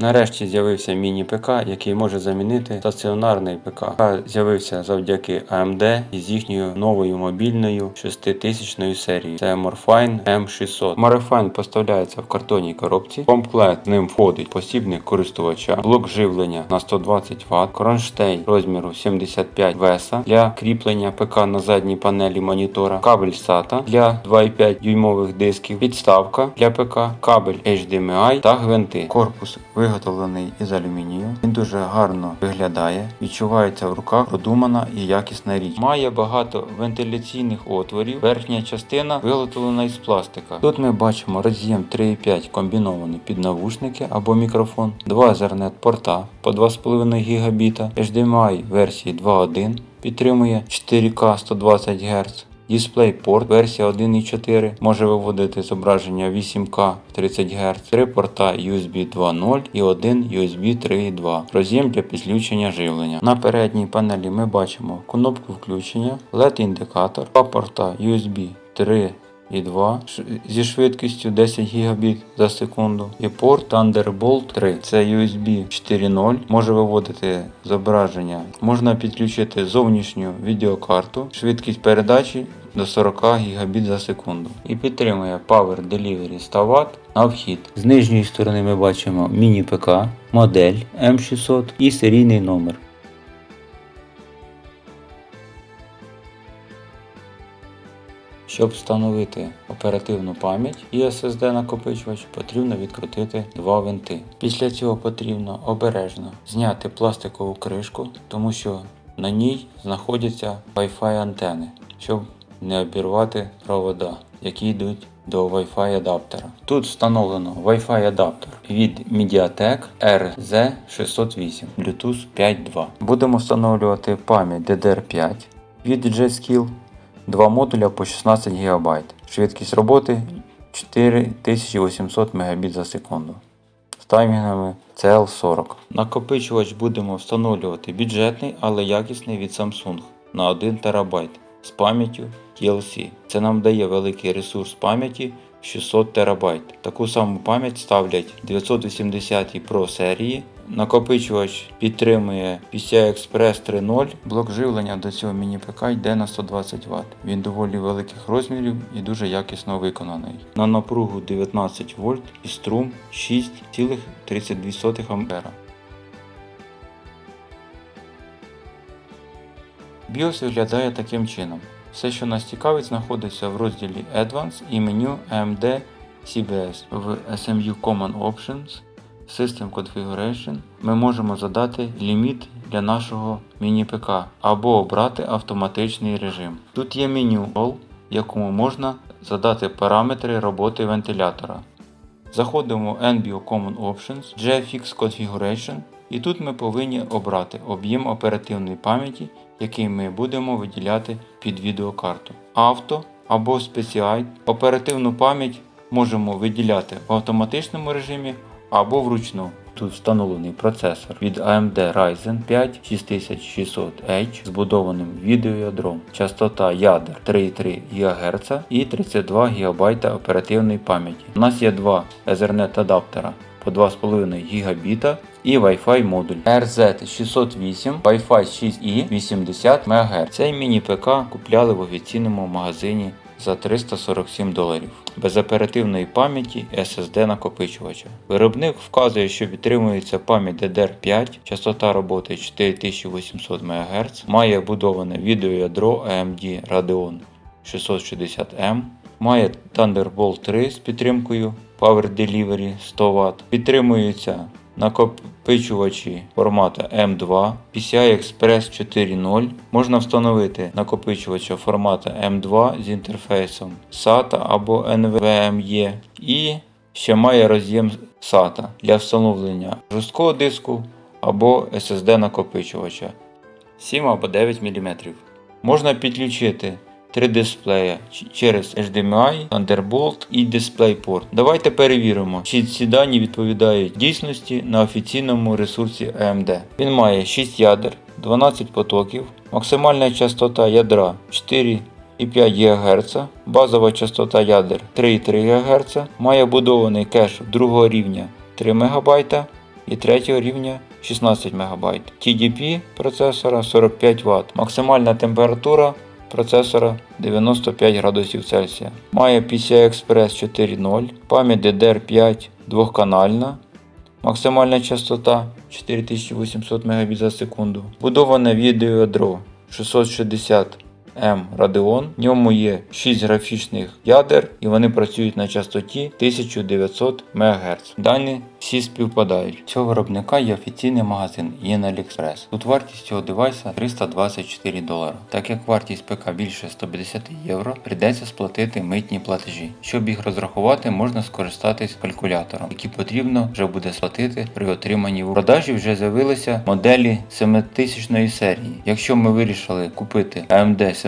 Нарешті з'явився міні-ПК, який може замінити стаціонарний ПК. ПК з'явився завдяки AMD із їхньою новою мобільною 6000 серією. Це Morfine M600. Morfine поставляється в картонній коробці. Комплект з ним входить посібник користувача, блок живлення на 120 Вт, кронштейн розміру 75 веса для кріплення ПК на задній панелі монітора, кабель SATA для 2,5 дюймових дисків, підставка для ПК, кабель HDMI та гвинти. Корпус виготовлений із алюмінію. Він дуже гарно виглядає, відчувається в руках продумана і якісна річ. Має багато вентиляційних отворів. Верхня частина виготовлена із пластика. Тут ми бачимо роз'єм 3,5 комбінований під навушники або мікрофон, два Ethernet порта по 2,5 ГБ, HDMI версії 2.1 підтримує 4К 120 Гц. DisplayPort версія 1.4 може виводити зображення 8К 30 Гц, три порта USB 2.0 і 1 USB 3.2, роз'єм для підключення живлення. На передній панелі ми бачимо кнопку включення, LED-індикатор, два порта USB 3 і 2 зі швидкістю 10 Гбіт за секунду. І порт Thunderbolt 3. Це USB 4.0, може виводити зображення. Можна підключити зовнішню відеокарту, швидкість передачі до 40 Гбіт за секунду. І підтримує Power Delivery 100 Вт на вхід. З нижньої сторони ми бачимо міні-ПК, модель M600 і серійний номер. Щоб встановити оперативну пам'ять і SSD накопичувач, потрібно відкрутити два винти. Після цього потрібно обережно зняти пластикову кришку, тому що на ній знаходяться Wi-Fi антени, щоб не обірвати провода, які йдуть до Wi-Fi адаптера. Тут встановлено Wi-Fi адаптер від MediaTek RZ608 Bluetooth 5.2. Будемо встановлювати пам'ять DDR5 від JetSkill Два модуля по 16 ГБ. Швидкість роботи 4800 Мбіт за секунду. З таймінгами CL40. Накопичувач будемо встановлювати бюджетний, але якісний від Samsung на 1 ТБ з пам'яттю TLC. Це нам дає великий ресурс пам'яті 600 ТБ. Таку саму пам'ять ставлять 980 Pro серії. Накопичувач підтримує PCI Express 3.0. Блок живлення до цього міні-ПК йде на 120 Вт. Він доволі великих розмірів і дуже якісно виконаний. На напругу 19 вольт і струм 6,32 А. BIOS виглядає таким чином. Все, що нас цікавить, знаходиться в розділі Advanced і меню AMD CBS. В SMU Common Options System Configuration ми можемо задати ліміт для нашого міні-ПК або обрати автоматичний режим. Тут є меню All, якому можна задати параметри роботи вентилятора. Заходимо в NBIO Common Options, GFX Configuration і тут ми повинні обрати об'єм оперативної пам'яті, який ми будемо виділяти під відеокарту. Авто або Special оперативну пам'ять можемо виділяти в автоматичному режимі або вручну. Тут встановлений процесор від AMD Ryzen 5 6600H з будованим відеоядром, частота ядер 3,3 ГГц і 32 ГБ оперативної пам'яті. У нас є два Ethernet адаптера по 2,5 ГБ і Wi-Fi модуль RZ608 Wi-Fi 6E 80 МГц. Цей міні-ПК купляли в офіційному магазині за 347 доларів. Без оперативної пам'яті SSD накопичувача. Виробник вказує, що підтримується пам'ять DDR5, частота роботи 4800 МГц, має будоване відеоядро AMD Radeon 660M, має Thunderbolt 3 з підтримкою Power Delivery 100 Вт, підтримуються накопичувачі формату M2, PCI Express 4.0. Можна встановити накопичувача формату M2 з інтерфейсом SATA або NVMe і ще має роз'єм SATA для встановлення жорсткого диску або SSD накопичувача 7 або 9 мм. Можна підключити три дисплея через HDMI, Thunderbolt і DisplayPort. Давайте перевіримо, чи ці дані відповідають дійсності на офіційному ресурсі AMD. Він має 6 ядер, 12 потоків, максимальна частота ядра 4,5 ГГц, базова частота ядер 3,3 ГГц, має будований кеш другого рівня 3 МБ, і третього рівня 16 МБ. TDP процесора 45 Вт. Максимальна температура процесора 95 градусів Цельсія. Має PCI Express 4.0, пам'ять DDR5 двохканальна, максимальна частота 4800 Мбіт за секунду. Будоване відеоядро 660 М Radeon. В ньому є 6 графічних ядер і вони працюють на частоті 1900 МГц. Дані всі співпадають. Цього виробника є офіційний магазин є на AliExpress. Тут вартість цього девайса 324 долари. Так як вартість ПК більше 150 євро, прийдеться сплатити митні платежі. Щоб їх розрахувати, можна скористатись калькулятором, який потрібно вже буде сплатити при отриманні в продажі. Вже з'явилися моделі 7000 серії. Якщо ми вирішили купити AMD 7000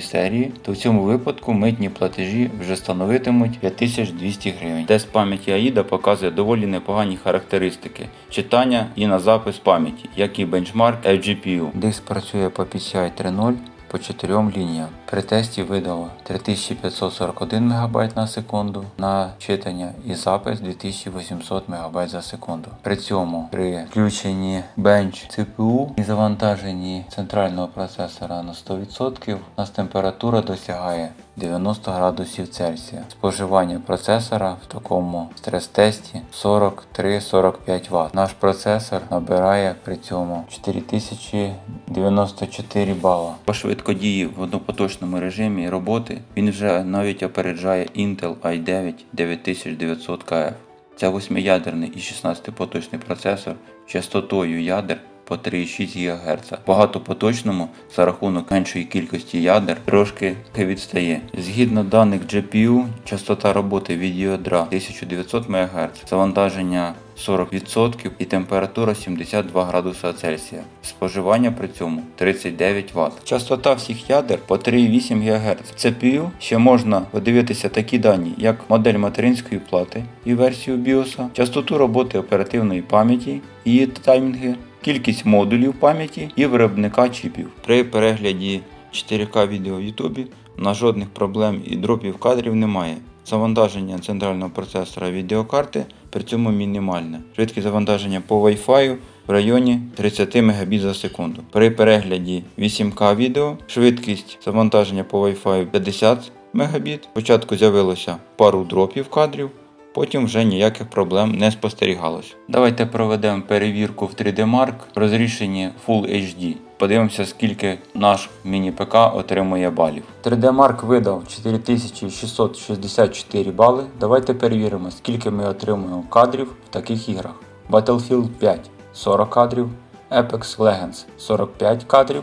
серії, то в цьому випадку митні платежі вже становитимуть 5200 гривень. Тест пам'яті AIDA показує доволі непогані характеристики читання і на запис пам'яті, як і бенчмарк FGPU. Диск працює по PCI 3.0 по 4 лініям. При тесті видало 3541 МБ на секунду на читання і запис 2800 МБ за секунду. При цьому при включенні бенч CPU і завантаженні центрального процесора на 100% у нас температура досягає 90 градусів Цельсія. Споживання процесора в такому стрес-тесті 43-45 Вт. Наш процесор набирає при цьому 4094 бала. По швидкодії в однопоточному режимі роботи він вже навіть опереджає Intel i9 9900KF. Це восьмиядерний і 16-поточний процесор частотою ядер по 3,6 ГГц. Багатопоточному за рахунок меншої кількості ядер трошки відстає. Згідно даних GPU, частота роботи відеоядра 1900 МГц, завантаження 40% і температура 72 градуса Цельсія. Споживання при цьому 39 Вт. Частота всіх ядер по 3,8 ГГц. CPU ще можна подивитися такі дані, як модель материнської плати і версію BIOS, частоту роботи оперативної пам'яті, її таймінги, кількість модулів пам'яті і виробника чіпів. При перегляді 4К відео в YouTube на жодних проблем і дропів кадрів немає. Завантаження центрального процесора відеокарти при цьому мінімальне. Швидкість завантаження по Wi-Fi в районі 30 Мбіт за секунду. При перегляді 8К відео швидкість завантаження по Wi-Fi 50 Мбіт. Спочатку з'явилося пару дропів кадрів, потім вже ніяких проблем не спостерігалось. Давайте проведемо перевірку в 3D Mark в розрішенні Full HD. Подивимося, скільки наш міні-ПК отримує балів. 3D Mark видав 4664 бали. Давайте перевіримо, скільки ми отримуємо кадрів в таких іграх. Battlefield 5 40 кадрів, Apex Legends 45 кадрів,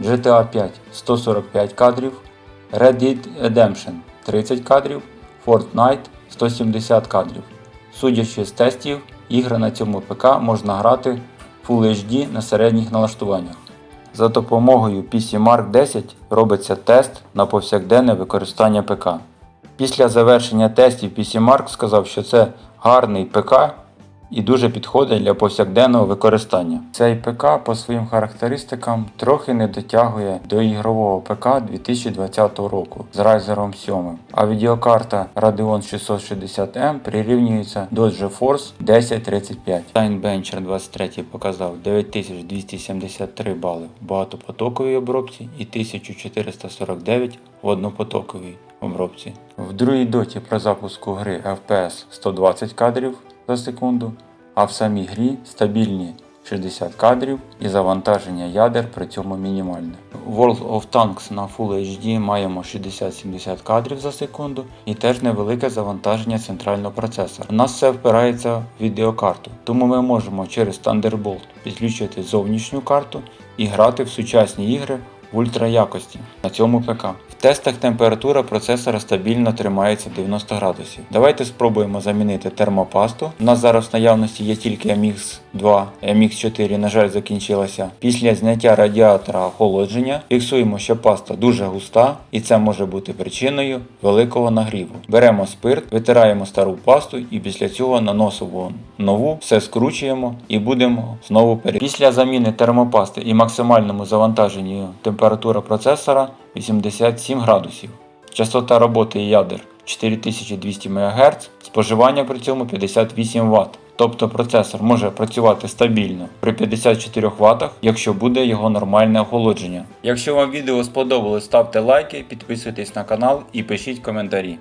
GTA 5 145 кадрів, Red Dead Redemption 30 кадрів, Fortnite 170 кадрів. Судячи з тестів, ігри на цьому ПК можна грати Full HD на середніх налаштуваннях. За допомогою PC Mark 10 робиться тест на повсякденне використання ПК. Після завершення тестів PC Mark сказав, що це гарний ПК і дуже підходить для повсякденного використання. Цей ПК по своїм характеристикам трохи не дотягує до ігрового ПК 2020 року з Ryzen 7, а відеокарта Radeon 660M прирівнюється до GeForce 1035. Timebencher 23 показав 9273 бали в багатопотоковій обробці і 1449 в однопотоковій обробці. В другій доті про запуску гри FPS 120 кадрів за секунду, а в самій грі стабільні 60 кадрів і завантаження ядер при цьому мінімальне. World of Tanks на Full HD маємо 60-70 кадрів за секунду і теж невелике завантаження центрального процесора. У нас все впирається в відеокарту, тому ми можемо через Thunderbolt підключити зовнішню карту і грати в сучасні ігри в ультраякості на цьому ПК. В тестах температура процесора стабільно тримається 90 градусів. Давайте спробуємо замінити термопасту. У нас зараз в наявності є тільки MX 2, MX 4, на жаль, закінчилася. Після зняття радіатора охолодження фіксуємо, що паста дуже густа, і це може бути причиною великого нагріву. Беремо спирт, витираємо стару пасту і після цього наносимо нову, все скручуємо і будемо знову пере. Після заміни термопасти і максимальному завантаженню температура процесора 87 градусів. Частота роботи ядер 4200 МГц, споживання при цьому 58 Вт. Тобто процесор може працювати стабільно при 54 Вт, якщо буде його нормальне охолодження. Якщо вам відео сподобалось, ставте лайки, підписуйтесь на канал і пишіть коментарі.